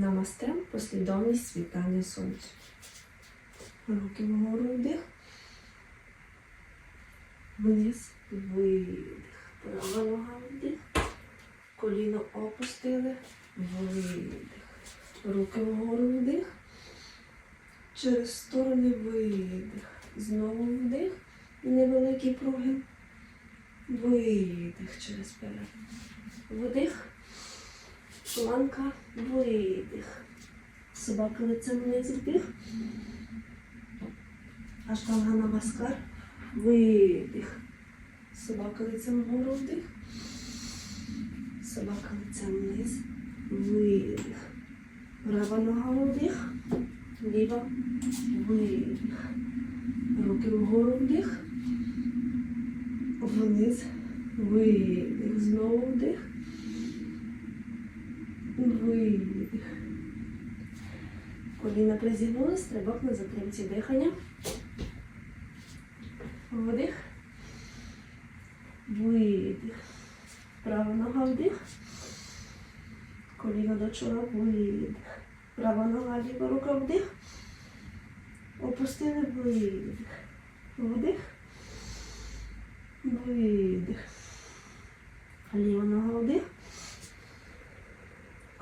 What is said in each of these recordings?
Намастем послідовність світання сонцю. Руки вгору вдих. Вниз видих. Права нога вдих. Коліно опустили. Видих. Руки вгору вдих. Через сторони видих. Знову вдих. Невеликий прогин. Видих через перед. Вдих. Планка, видих. Собака лицем вниз вдих. Аштанга намаскар. Видих. Собака лицем вгору вдих. Собака лицем вниз. Видих. Права нога вдих. Ліва. Видих. Руки вгору вдих. Вниз. Видих. Знову вдих. Видих. Коліна призігнули, стрибок на затримці дихання. Вдих. Видих. Права нога вдих. Коліна до чола, видих. Права нога, ліва рука вдих. Опустили видих. Вдих. Видих. Ліва нога вдих.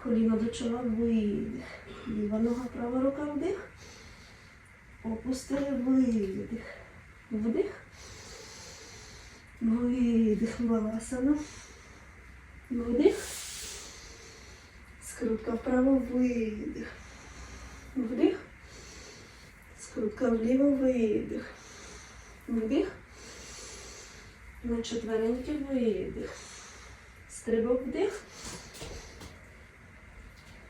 Коліно до чола, видих. Ліва нога, права рука вдих. Опустили видих. Вдих. Видих. Баласана. Вдих. Скрутка вправо, видих. Вдих. Скрутка вліво, видих. Вдих. На четвереньки видих. Стрибок вдих.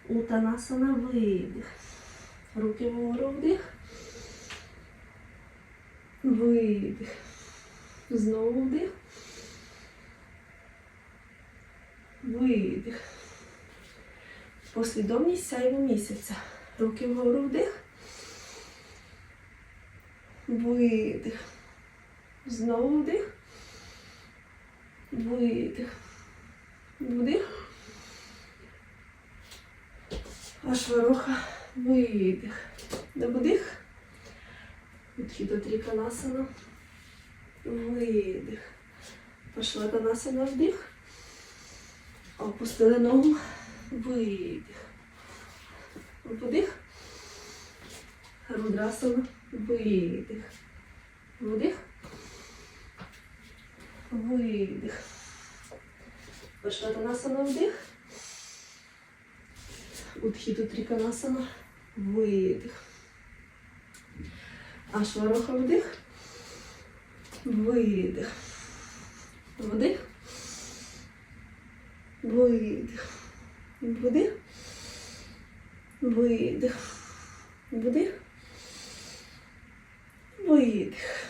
Утанасана видих. Руки вгору вдих. Видих. Знову вдих. Видих. Послідовність сяйву місяця. Руки вгору вдих. Видих. Знову вдих. Видих. Вдих. Аж вороха. Видих. Вдих. Відхід до тріканасана. Видих. Пошла танасана вдих. Опустили ногу. Видих. Вдих. Рудрасана. Видих. Вдих. Видих. Пошла танасана вдих. Удхід у тріканасана. Видих. Ашвароха вдих. Видих. Вдих. Видих. Вдих. Видих. Вдих. Видих.